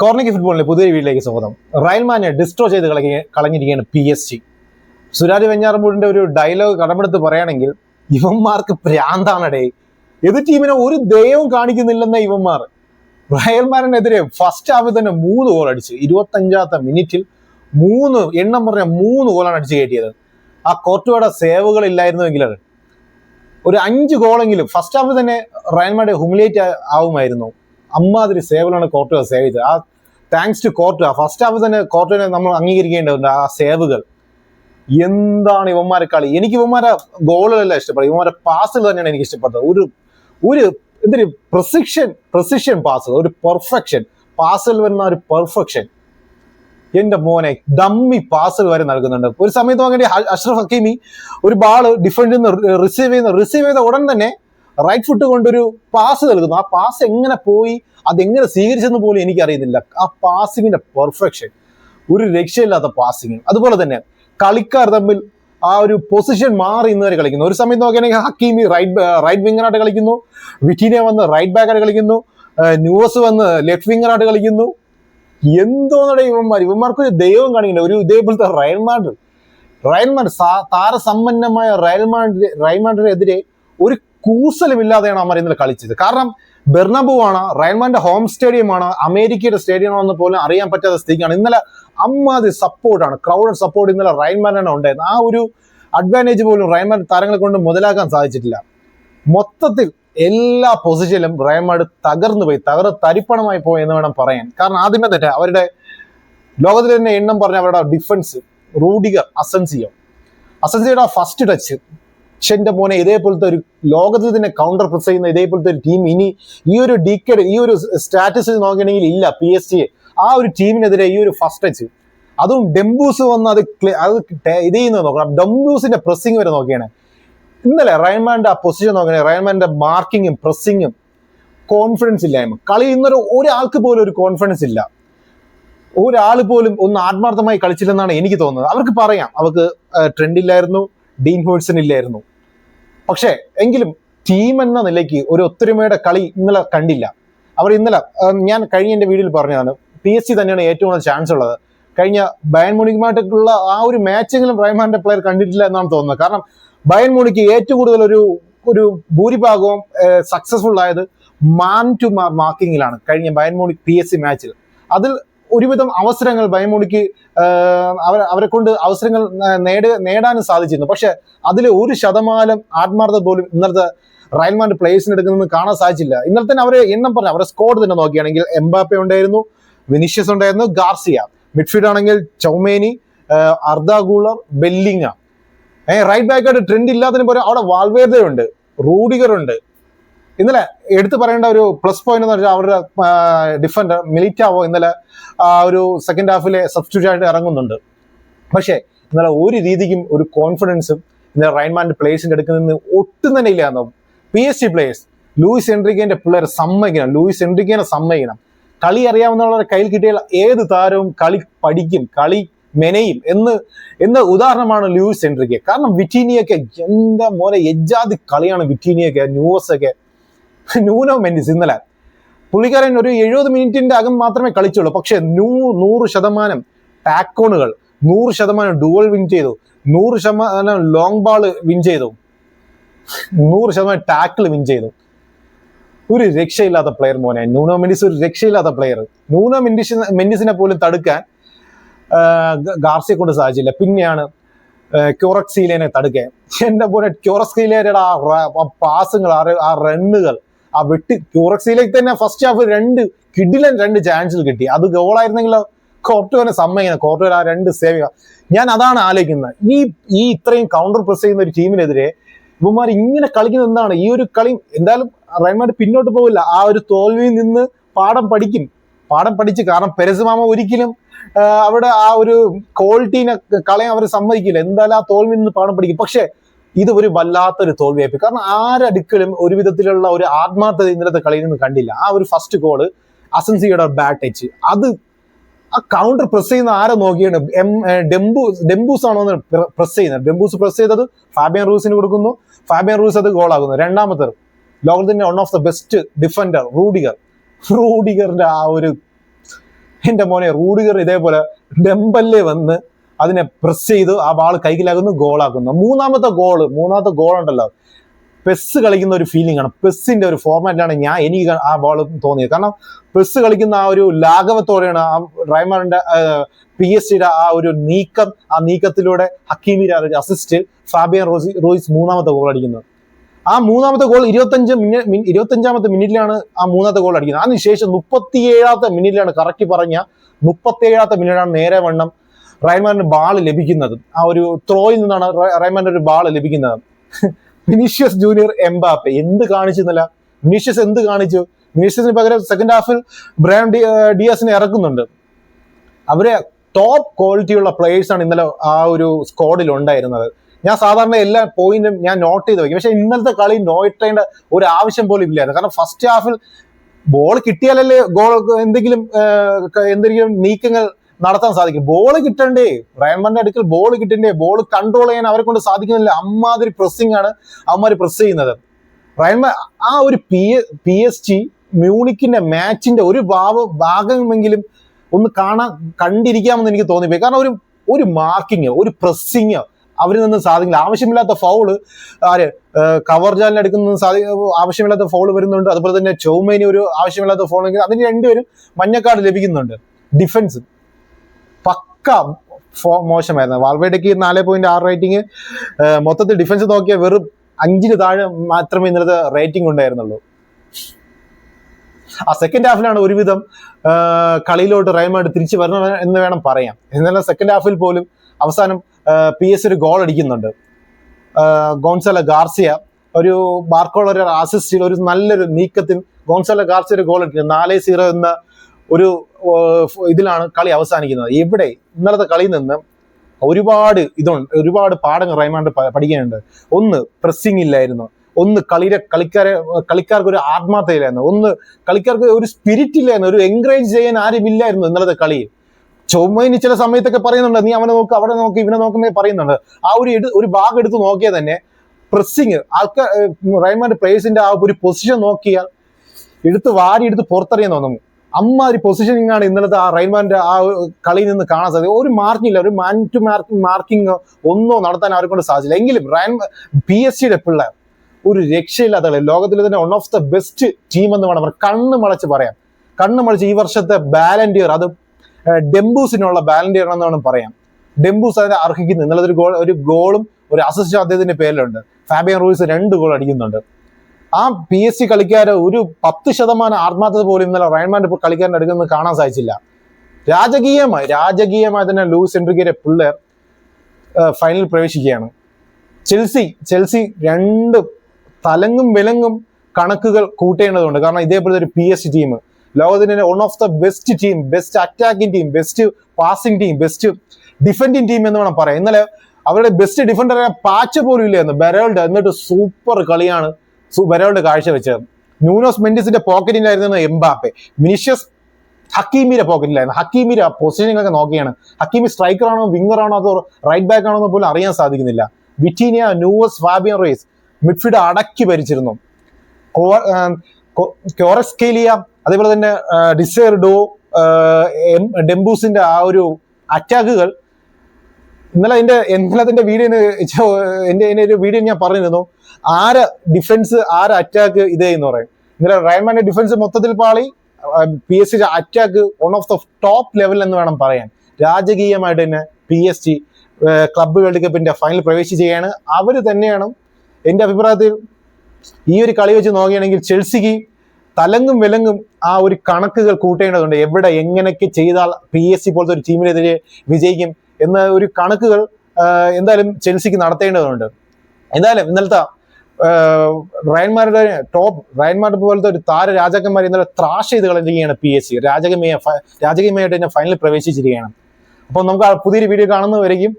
കോർണിക്ക് ഫുട്ബോളിന്റെ പുതിയ വീട്ടിലേക്ക് സ്വാഗതം. റയൽമാനെ ഡിസ്ട്രോ ചെയ്ത് കളഞ്ഞ കളഞ്ഞിരിക്കുകയാണ് പി എസ് ജി. സുരാജ് വെഞ്ഞാറമ്പൂടിന്റെ ഒരു ഡയലോഗ് കടമെടുത്ത് പറയുകയാണെങ്കിൽ ഇവന്മാർക്ക് പ്രാന്താണടേ. എതിർ ടീമിനെ ഒരു ദയവും കാണിക്കുന്നില്ലെന്ന ഇവന്മാർ. റയൽമാനെതിരെ ഫസ്റ്റ് ഹാഫിൽ തന്നെ മൂന്ന് ഗോൾ അടിച്ച്. ഇരുപത്തഞ്ചാമത്തെ മിനിറ്റിൽ മൂന്ന് എണ്ണം പറഞ്ഞ മൂന്ന് ഗോളാണ് അടിച്ചു കയറ്റിയത്. ആ കോർട്ടുവയുടെ സേവുകൾ ഇല്ലായിരുന്നുവെങ്കിൽ ഒരു അഞ്ച് ഗോളെങ്കിലും ഫസ്റ്റ് ഹാഫിൽ തന്നെ റയൽമാരുടെ ഹുമിലേറ്റ് ആവുമായിരുന്നു. അമ്മാതിരി സേവലാണ് കോർട്ട് സേവ് ചെയ്തത്. ആ thanks to Courtois first half തന്നെ കോർട്ടിനെ നമ്മൾ അംഗീകരിക്കേണ്ടതുണ്ട് ആ സേവുകൾ. എന്താണ് ഇവന്മാരെ കളി? എനിക്ക് ഇവന്മാരെ ഗോളുകളല്ല ഇഷ്ടപ്പെട്ടത് ഇവന്മാരെ പാസുകൾ തന്നെയാണ് എനിക്ക് ഇഷ്ടപ്പെട്ടത്. ഒരു ഒരു എന്തൊരു പ്രസിഷൻ പ്രസിഷൻ പാസ് ഒരു പെർഫെക്ഷൻ പാസിൽ വരുന്ന ഒരു പെർഫെക്ഷൻ എന്റെ മോനെ ഡമ്മി പാസൽ വരെ നൽകുന്നുണ്ട്. ഒരു സമയത്ത് നോക്കേണ്ടി അഷ്റഫ് ഹക്കീമി ഒരു ബാൾ ഡിഫൻഡിൽ നിന്ന് റിസീവ് ചെയ്യുന്ന റിസീവ് ചെയ്ത ഉടൻ തന്നെ റൈറ്റ് ഫുട്ട് കൊണ്ടൊരു പാസ് നൽകുന്നു. ആ പാസ് എങ്ങനെ പോയി? അതെങ്ങനെ സ്വീകരിച്ചെന്ന് പോലും എനിക്കറിയുന്നില്ല. ആ പാസിങ്ങിന്റെ പെർഫെക്ഷൻ ഒരു രക്ഷയില്ലാത്ത പാസിങ് അതുപോലെ തന്നെ കളിക്കാർ തമ്മിൽ ആ ഒരു പൊസിഷൻ മാറി ഇന്ന് വരെ കളിക്കുന്നു. ഒരു സമയത്ത് നോക്കുകയാണെങ്കിൽ ഹക്കീമി റൈറ്റ് റൈറ്റ് വിങ്ങറായിട്ട് കളിക്കുന്നു. വിറ്റീനെ വന്ന് റൈറ്റ് ബാക്കായിട്ട് കളിക്കുന്നു. ന്യൂസ് വന്ന് ലെഫ്റ്റ് വിങ്ങറായിട്ട് കളിക്കുന്നു. എന്തോന്നടെ ഇവന്മാർ ഇവന്മാർക്ക് ഒരു ദൈവം കാണിക്കില്ല ഒരു ഇതേപോലത്തെ റയൽമാൻഡ് റയൽമാൻഡ് താരസമ്പന്നമായ റയൽമാൻഡ് റയൽമാൻഡിനെതിരെ ഒരു കൂസലുമില്ലാതെയാണ് അവർ ഇന്നലെ കളിച്ചത്. കാരണം ബെർണബു ആണ് റയൽമാന്റെ ഹോം സ്റ്റേഡിയമാണ് അമേരിക്കയുടെ സ്റ്റേഡിയം ആണെന്ന് പോലും അറിയാൻ പറ്റാത്ത സ്ഥിതിയാണ് ഇന്നലെ അമ്മാതി സപ്പോർട്ടാണ് ക്രൗഡഡ് സപ്പോർട്ട് ഇന്നലെ റയൽമാനാണ് ഉണ്ടായിരുന്നത്. ആ ഒരു അഡ്വാന്റേജ് പോലും റയൽമാൻ താരങ്ങളെ കൊണ്ട് മുതലാക്കാൻ സാധിച്ചിട്ടില്ല. മൊത്തത്തിൽ എല്ലാ പൊസിഷനിലും റയൽമാഡ് തകർന്നു പോയി തകർ തരിപ്പണമായി പോയി എന്ന് വേണം പറയാൻ. കാരണം ആദ്യമേ തന്നെ അവരുടെ ലോകത്തിൽ തന്നെ എണ്ണം പറഞ്ഞ അവരുടെ ഡിഫൻസ് റൂഡിഗർ അസൻസിയോ. അസൻസിയുടെ ഫസ്റ്റ് ടച്ച് എന്റെ മോനെ ഇതേപോലത്തെ ഒരു ലോകത്തിൽ തന്നെ കൗണ്ടർ പ്രസ് ചെയ്യുന്ന ഇതേപോലത്തെ ഒരു ടീം ഇനി ഈ ഒരു ഡിക്കഡ് ഈ ഒരു സ്റ്റാറ്റസ് നോക്കുകയാണെങ്കിൽ ഇല്ല. പി എസ് ജി ആ ഒരു ടീമിനെതിരെ ഈ ഒരു ഫസ്റ്റ് ടച്ച് അതും ഡെംബൂസ് വന്ന് അത് അത് ഇത് ചെയ്യുന്നത് നോക്കണം. ഡെംബൂസിന്റെ പ്രസ്സിങ് വരെ നോക്കിയാണ്. ഇന്നലെ റയൻമാന്റെ ആ പൊസിഷൻ നോക്കണേ റയൻമാന്റെ മാർക്കിങ്ങും പ്രസ്സിങ്ങും കോൺഫിഡൻസ് ഇല്ലായ്മ. കളി ഇന്നൊരു ഒരാൾക്ക് പോലും ഒരു കോൺഫിഡൻസ് ഇല്ല. ഒരാൾ പോലും ഒന്ന് ആത്മാർത്ഥമായി കളിച്ചില്ലെന്നാണ് എനിക്ക് തോന്നുന്നത്. അവർക്ക് പറയാം. അവർക്ക് ട്രെൻഡ് ഇല്ലായിരുന്നു. ഡീൻ ഹോൾസൺ ഇല്ലായിരുന്നു പക്ഷേ എങ്കിലും ടീം എന്ന നിലയ്ക്ക് ഒരു ഒത്തൊരുമയുടെ കളി ഇന്നലെ കണ്ടില്ല. അവർ ഇന്നലെ ഞാൻ കഴിഞ്ഞ എന്റെ വീഡിയോയിൽ പറഞ്ഞതാണ് പി എസ് സി തന്നെയാണ് ഏറ്റവും കൂടുതൽ ചാൻസ് ഉള്ളത്. കഴിഞ്ഞ ബയൻ മുണിക്കുമായിട്ടുള്ള ആ ഒരു മാച്ചെങ്കിലും റഹ്മാന്റെ പ്ലെയർ കണ്ടിട്ടില്ല എന്നാണ് തോന്നുന്നത്. കാരണം ബയൻ മുണിക്ക് ഏറ്റവും കൂടുതൽ ഒരു ഒരു ഭൂരിഭാഗവും സക്സസ്ഫുൾ ആയത് മാൻ ടു മാർ മാർക്കിങ്ങിലാണ് കഴിഞ്ഞ Bayern Munich P S C മാച്ചിൽ അതിൽ ഒരുവിധം അവസരങ്ങൾ ബൈമോണിക്ക് അവർ അവരെ കൊണ്ട് അവസരങ്ങൾ നേടുക നേട നേടാനും സാധിച്ചിരുന്നു. പക്ഷെ അതിൽ ഒരു ശതമാനം ആത്മാർത്ഥത പോലും ഇന്നത്തെ റയൽമാൻഡ് പ്ലേയേഴ്സിന് എടുക്കുന്നത് കാണാൻ സാധിച്ചില്ല. ഇന്നലെ തന്നെ അവരെ എണ്ണം പറഞ്ഞു അവരുടെ സ്കോഡ് തന്നെ നോക്കിയാണെങ്കിൽ എംബാപ്പെ ഉണ്ടായിരുന്നു വിനിഷ്യസ് ഉണ്ടായിരുന്നു ഗാർസിയ. മിഡ്ഫീൽഡ് ആണെങ്കിൽ ചൗമേനി അർദാഗൂളർ ബെല്ലിങ്ങ ഏഹ് റൈറ്റ് ബാക്കായിട്ട് ട്രെൻഡ് ഇല്ലാത്തതിന് പോലെ അവിടെ വാൾവേദ ഉണ്ട് റൂഡിഗർ ഉണ്ട് ഇന്നലെ എടുത്തു പറയേണ്ട ഒരു പ്ലസ് പോയിന്റ് എന്ന് വെച്ചാൽ അവരുടെ ഡിഫൻഡർ മിലിറ്റാവോ ഇന്നലെ ഒരു സെക്കൻഡ് ഹാഫിലെ സബ്സ്റ്റിറ്റ്യൂട്ട് ആയിട്ട് ഇറങ്ങുന്നുണ്ട്. പക്ഷേ ഇന്നലെ ഒരു രീതിക്കും ഒരു കോൺഫിഡൻസും ഇന്നലെ റൈൻമാന്റെ പ്ലേസിന്റെ എടുക്കുന്ന ഒട്ടും തന്നെ ഇല്ലായിരുന്നു. P S C players Luis എൻട്രിക്കേന്റെ പിള്ളേർ സമ്മതിക്കണം ലൂയിസ് എൻട്രിക്കേനെ സമ്മതിക്കണം. കളി അറിയാവുന്നവരുടെ കയ്യിൽ കിട്ടിയ ഏത് താരവും കളി പഠിക്കും കളി മെനയും എന്ന് എന്ന ഉദാഹരണമാണ് ലൂയിസ് എൻട്രിക്ക്. കാരണം വിറ്റീനിയൊക്കെ എന്താ മോനെ എജ്ജാതി കളിയാണ് വിറ്റീനിയൊക്കെ ന്യൂസ് ഒക്കെ ന്യൂനോ മെൻഡിസ് ഇന്നലെ. പുള്ളിക്കാരൻ ഒരു എഴുപത് മിനിറ്റിന്റെ അകം മാത്രമേ കളിച്ചുള്ളൂ. പക്ഷെ നൂ നൂറ് ശതമാനം ടാക്കോണുകൾ നൂറ് ശതമാനം ഡുവൽ വിൻ ചെയ്തു. നൂറ് ശതമാനം ലോങ് ബാൾ വിൻ ചെയ്തു. നൂറ് ശതമാനം ടാക്കിൾ വിൻ ചെയ്തു. ഒരു രക്ഷയില്ലാത്ത പ്ലെയർ മോനെ. ന്യൂനോ മെൻഡിസ് ഒരു രക്ഷയില്ലാത്ത പ്ലെയർ ന്യൂനോ മെൻഡിസ് മെൻഡിസിനെ പോലും തടുക്കാൻ ഗാർസിയെ കൊണ്ട് സാധിച്ചില്ല. പിന്നെയാണ് ക്യൂറക്സീലേനെ തടുക്കാൻ എന്റെ പോലെ ക്യൂറക്സീലേനയുടെ ആ പാസുകൾ ആ റണ്ണുകൾ ആ വെട്ടി ക്യൂറക്സിയിലേക്ക് തന്നെ ഫസ്റ്റ് ഹാഫ് രണ്ട് കിഡിലൻ രണ്ട് ചാൻസിൽ കിട്ടി. അത് ഗോളായിരുന്നെങ്കിൽ കോർട്ടുവനെ സമ്മതിക്കണം. കോർട്ടുവൻ ആ രണ്ട് സേവ് ഞാൻ അതാണ് ആലോചിക്കുന്നത്. ഈ ഈ ഇത്രയും കൗണ്ടർ പ്രസ് ചെയ്യുന്ന ഒരു ടീമിനെതിരെ ഇവന്മാർ ഇങ്ങനെ കളിക്കുന്നത് എന്താണ്? ഈ ഒരു കളി എന്തായാലും റയൽമാർ പിന്നോട്ട് പോകില്ല ആ ഒരു തോൽവിയിൽ നിന്ന് പാഠം പഠിക്കും. പാഠം പഠിച്ച് കാരണം പെരസുമാമ ഒരിക്കലും അവിടെ ആ ഒരു ക്വാളിറ്റീനെ കളയാൻ അവർ സമ്മതിക്കില്ല. എന്തായാലും ആ തോൽവിയിൽ നിന്ന് പാഠം പഠിക്കും. പക്ഷേ ഇത് ഒരു വല്ലാത്തൊരു തോൽവിയായി കാരണം ആരടുക്കലും ഒരു വിധത്തിലുള്ള ഒരു ആത്മാർത്ഥത ഇന്നലത്തെ കളിയിൽ നിന്ന് കണ്ടില്ല. ആ ഒരു ഫസ്റ്റ് ഗോൾ അസൻസിയുടെ ബാറ്റ് ടച്ച് അത് ആ കൗണ്ടർ പ്രസ് ചെയ്യുന്ന ആരെ നോക്കിയാണ്? എം ഏ, ഡെംബു ഡെംബൂസ് ആണോ എന്ന് പ്രസ് ചെയ്യുന്നത്. ഡെംബൂസ് പ്രസ് ചെയ്തത് ഫാബിയൻ റൂസിന് കൊടുക്കുന്നു. ഫാബിയൻ റൂസ് അത് ഗോളാകുന്നു രണ്ടാമത്തെ ലോകത്തിന്റെ one of the best defender Rudiger. റൂഡിഗറിന്റെ ആ ഒരു എന്റെ മോനെ റൂഡിഗർ ഇതേപോലെ ഡെമ്പല്ലേ വന്ന് അതിനെ പ്രസ് ചെയ്ത് ആ ബാൾ കൈക്കലാക്കുന്നു ഗോളാക്കുന്നു. മൂന്നാമത്തെ ഗോൾ മൂന്നാമത്തെ ഗോൾ ഉണ്ടല്ലോ. പെസ് കളിക്കുന്ന ഒരു ഫീലിംഗ് ആണ്. പെസ്സിന്റെ ഒരു ഫോർമാറ്റിലാണ് ഞാൻ എനിക്ക് ആ ബോൾ തോന്നിയത്. കാരണം പെസ് കളിക്കുന്ന ആ ഒരു ലാഘവത്തോടെയാണ് ആ റൈമറിന്റെ പി എസ് സിയുടെ ആ ഒരു നീക്കം ആ നീക്കത്തിലൂടെ ഹക്കീമിന്റെ അസിസ്റ്റ് ഫാബിയൻ റോസി റോയിസ് മൂന്നാമത്തെ ഗോൾ അടിക്കുന്നത്. ആ മൂന്നാമത്തെ ഗോൾ ഇരുപത്തഞ്ച് മിനിറ്റ് ഇരുപത്തഞ്ചാമത്തെ മിനിറ്റിലാണ് ആ മൂന്നാമത്തെ ഗോൾ അടിക്കുന്നത്. അതിനുശേഷം മുപ്പത്തിയേഴാമത്തെ മിനിറ്റിലാണ് കറക്റ്റ് പറഞ്ഞ മുപ്പത്തിയേഴാമത്തെ മിനിറ്റാണ് നേരെ വണ്ണം റൈമാന്റെ ബാൾ ലഭിക്കുന്നത്. ആ ഒരു ത്രോയിൽ നിന്നാണ് റൈമാന്റെ ഒരു ബാൾ ലഭിക്കുന്നത്. വിനീഷ്യസ് ജൂനിയർ എംബാപ്പെ എന്ത് കാണിച്ചെന്നല്ല വിനീഷ്യസ് എന്ത് കാണിച്ചു? വിനീഷ്യസിന് പകരം സെക്കൻഡ് ഹാഫിൽ ബ്രയാൻ ഡിയാസിനെ ഇറക്കുന്നുണ്ട്. അവരെ ടോപ്പ് ക്വാളിറ്റിയുള്ള പ്ലേയേഴ്സ് ആണ് ഇന്നലെ ആ ഒരു സ്ക്വാഡിൽ ഉണ്ടായിരുന്നത്. ഞാൻ സാധാരണ എല്ലാ പോയിന്റും ഞാൻ നോട്ട് ചെയ്ത് വയ്ക്കും പക്ഷെ ഇന്നലത്തെ കളി നോട്ടേണ്ട ഒരു ആവശ്യം പോലും ഇല്ലായിരുന്നു. കാരണം ഫസ്റ്റ് ഹാഫിൽ ബോൾ കിട്ടിയാലല്ലേ ഗോൾ എന്തെങ്കിലും എന്തെങ്കിലും നീക്കങ്ങൾ നടത്താൻ സാധിക്കും. ബോൾ കിട്ടണ്ടേ? റയൻമാന്റെ അടുക്കൽ ബോൾ കിട്ടണ്ടേ? ബോൾ കൺട്രോൾ ചെയ്യാൻ അവരെ കൊണ്ട് സാധിക്കുന്നില്ല. അമ്മാതിരി പ്രസ്സിംഗ് ആണ് അവന്മാർ പ്രസ് ചെയ്യുന്നത്. റയൻമാൻ ആ ഒരു പി പി എസ് ജി മ്യൂണിക്കിന്റെ മാച്ചിന്റെ ഒരു ഭാവ ഭാഗമെങ്കിലും ഒന്ന് കാണാൻ കണ്ടിരിക്കാമെന്ന് എനിക്ക് തോന്നിപ്പോയി. കാരണം ഒരു ഒരു മാർക്കിങ് ഒരു പ്രസ്സിങ് അവരിൽ നിന്ന് സാധിക്കില്ല. ആവശ്യമില്ലാത്ത ഫൗൾ ആര് കവർ ജാലിന് എടുക്കുന്ന സാധി ആവശ്യമില്ലാത്ത ഫൗൾ വരുന്നുണ്ട്. അതുപോലെ തന്നെ ചൗമേനി ഒരു ആവശ്യമില്ലാത്ത ഫോൾ അതിന് രണ്ടുപേരും മഞ്ഞക്കാട് ലഭിക്കുന്നുണ്ട്. ഡിഫൻസ് പക്ക മോശമായിരുന്നു. വാൾവേഡയ്ക്ക് നാല് പോയിന്റ് ആറ് റേറ്റിംഗ് മൊത്തത്തിൽ ഡിഫൻസ് നോക്കിയ വെറും അഞ്ചിന് താഴെ മാത്രമേ ഇന്നലത്തെ റേറ്റിംഗ് ഉണ്ടായിരുന്നുള്ളൂ. ആ സെക്കൻഡ് ഹാഫിലാണ് ഒരുവിധം കളിയിലോട്ട് റയമായിട്ട് തിരിച്ചു വരണം എന്ന് വേണം പറയാം എന്നാലും സെക്കൻഡ് ഹാഫിൽ പോലും അവസാനം പി എസ് ഒരു ഗോൾ അടിക്കുന്നുണ്ട്. ഗോൺസല ഗാർസിയ ഒരു ബാർക്കോളൊരു അസിസ്റ്റിൽ ഒരു നല്ലൊരു നീക്കത്തിൽ ഗോൺസല ഗാർസിയ ഒരു ഗോൾ അടിക്കുന്നു നാല് സീറോ എന്ന ഒരു ഇതിലാണ് കളി അവസാനിക്കുന്നത്. ഇവിടെ ഇന്നലത്തെ കളിയിൽ നിന്ന് ഒരുപാട് ഇതുണ്ട് ഒരുപാട് പാഠങ്ങൾ റൈമാണ്ട് പഠിക്കാനുണ്ട് ഒന്ന് പ്രസ്സിംഗ് ഇല്ലായിരുന്നു. ഒന്ന് കളിയുടെ കളിക്കാരെ കളിക്കാർക്ക് ഒരു ആത്മാർത്ഥയില്ലായിരുന്നു ഒന്ന് കളിക്കാർക്ക് ഒരു സ്പിരിറ്റ് ഇല്ലായിരുന്നു. ഒരു എൻകറേജ് ചെയ്യാൻ ആരും ഇല്ലായിരുന്നു ഇന്നലത്തെ കളിയിൽ. ചൊവ്വയിന് ചില സമയത്തൊക്കെ പറയുന്നുണ്ട് നീ അവനെ നോക്ക് അവിടെ നോക്ക് ഇവനെ നോക്കുന്നേ പറയുന്നുണ്ട്. ആ ഒരു എടു ഒരു ഭാഗം എടുത്ത് നോക്കിയാൽ തന്നെ പ്രസ്സിങ് ആൾക്കാർ റൈമാൻഡ് പ്ലേയേഴ്സിന്റെ ആ ഒരു പൊസിഷൻ നോക്കിയാൽ എടുത്ത് വാരി എടുത്ത് പുറത്തറിയാൻ തോന്നും അമ്മാതിരി പൊസിഷനിങ് ആണ് ഇന്നലത്തെ ആ റൈൻമാന്റെ ആ കളിയിൽ നിന്ന് കാണാൻ സാധിക്കും ഒരു മാർക്കില്ല ഒരു മാൻ ടു മാർക്കിംഗ് മാർക്കിംഗ് ഒന്നോ നടത്താൻ അവരെ കൊണ്ട് സാധിച്ചില്ല. എങ്കിലും റയൻ പി എസ് സിയുടെ പിള്ളേർ ഒരു രക്ഷയില്ലാത്ത കളി ലോകത്തിലെ തന്നെ one of the best team എന്ന് വേണം. അവർ കണ്ണ് മളച്ച് പറയാം. കണ്ണ് മളിച്ച് ഈ വർഷത്തെ ബാലൻഡിയർ അത് ഡെംബൂസിനുള്ള ബാലൻഡിയർ എന്ന് വേണം പറയാം. ഡെംബൂസ് അതിനെ അർഹിക്കുന്നു ഇന്നലെ ഒരു ഗോൾ ഒരു ഗോളും ഒരു അസിസ്റ്റ് അദ്ദേഹത്തിന്റെ പേരിലുണ്ട്. ഫാബിയൻ റൂയിസ് രണ്ട് ഗോൾ അടിക്കുന്നുണ്ട്. ആ പി എസ് സി കളിക്കാർ ഒരു പത്ത് ശതമാനം ആത്മാർത്ഥത പോലും ഇന്നലെ റയൻമാന്റെ കളിക്കാരന്റെ അടുക്കുന്നത് കാണാൻ സാധിച്ചില്ല. രാജകീയമായി രാജകീയമായി തന്നെ ലൂസ് എൻട്രിക്കിയുടെ പിള്ളേർ ഫൈനലിൽ പ്രവേശിക്കുകയാണ്. ചെൽസി ചെൽസി രണ്ട് തലങ്ങും വിലങ്ങും കണക്കുകൾ കൂട്ടേണ്ടതുണ്ട്. കാരണം ഇതേപോലത്തെ ഒരു പി എസ് ടീം ലോകത്തിന്റെ one of the best team best attacking team best passing team best defending team എന്ന് വേണം പറയാം ഇന്നലെ അവരുടെ ബെസ്റ്റ് ഡിഫൻഡറെ പാച്ച് പോലും ഇല്ലായിരുന്നു. ബെറോൾഡ് എന്നിട്ട് സൂപ്പർ കളിയാണ് ബെറോൾഡ് കാഴ്ചവെച്ചത് ന്യൂനോസ് മെൻഡിസിന്റെ പോക്കറ്റിലായിരുന്നു എംബാപ്പെ മിനിഷ്യസ് ഹക്കീമിന്റെ പോക്കറ്റിലായിരുന്നു. ഹക്കീമിന്റെ പൊസിഷനിങ് ഒക്കെ നോക്കിയാണ്. ഹക്കീമി വിങ്ങർ ആണോ അതോ റൈറ്റ് ബാക്ക് ആണോ എന്ന് പോലും അറിയാൻ സാധിക്കുന്നില്ല. Vitinha Neves Fabian Ruiz midfield അടക്കി ഭരിച്ചിരുന്നു. ക്യോറസ്കേലിയ അതേപോലെ തന്നെ ഡിസേർഡോ ഡെംബൂസിന്റെ ആ ഒരു അറ്റാക്കുകൾ ഇന്നലെ അതിന്റെ ഇന്നലത്തെ വീഡിയോ എന്റെ എന്റെ ഒരു വീഡിയോ ഞാൻ പറഞ്ഞിരുന്നു. ആര് ഡിഫൻസ് ആര് അറ്റാക്ക് ഇതേ എന്ന് പറയും. ഇന്നലെ റയൻമാന്റെ ഡിഫൻസ് മൊത്തത്തിൽ പാളി P S C attack one of the top level എന്ന് വേണം പറയാൻ. രാജകീയമായിട്ട് തന്നെ P S G club world കപ്പിന്റെ ഫൈനൽ പ്രവേശിക്കുകയാണ്. അവർ തന്നെയാണ് എന്റെ അഭിപ്രായത്തിൽ ഈ ഒരു കളി വെച്ച് നോക്കുകയാണെങ്കിൽ ചെൽസിക്ക് തലങ്ങും വിലങ്ങും ആ ഒരു കണക്കുകൾ കൂട്ടേണ്ടതുണ്ട്. എവിടെ എങ്ങനെയൊക്കെ ചെയ്താൽ പി എസ് സി പോലത്തെ ഒരു ടീമിനെതിരെ വിജയിക്കും? എന്ന ഒരു കണക്കുകൾ എന്തായാലും ചെൽസിക്ക് നടത്തേണ്ടതുണ്ട്. എന്തായാലും ഇന്നലത്തെ റയൻമാരുടെ ടോപ്പ് റയൻമാരുടെ പോലത്തെ ഒരു താര രാജാക്കന്മാർ ഇന്നലെ ത്രാഷ് ചെയ്ത് കളഞ്ഞിരിക്കുകയാണ് പി എസ് സി രാജകീയ രാജകീയമായിട്ട് തന്നെ ഫൈനലിൽ പ്രവേശിച്ചിരിക്കുകയാണ്. അപ്പോൾ നമുക്ക് ആ പുതിയൊരു വീഡിയോ കാണുന്നവരേക്കും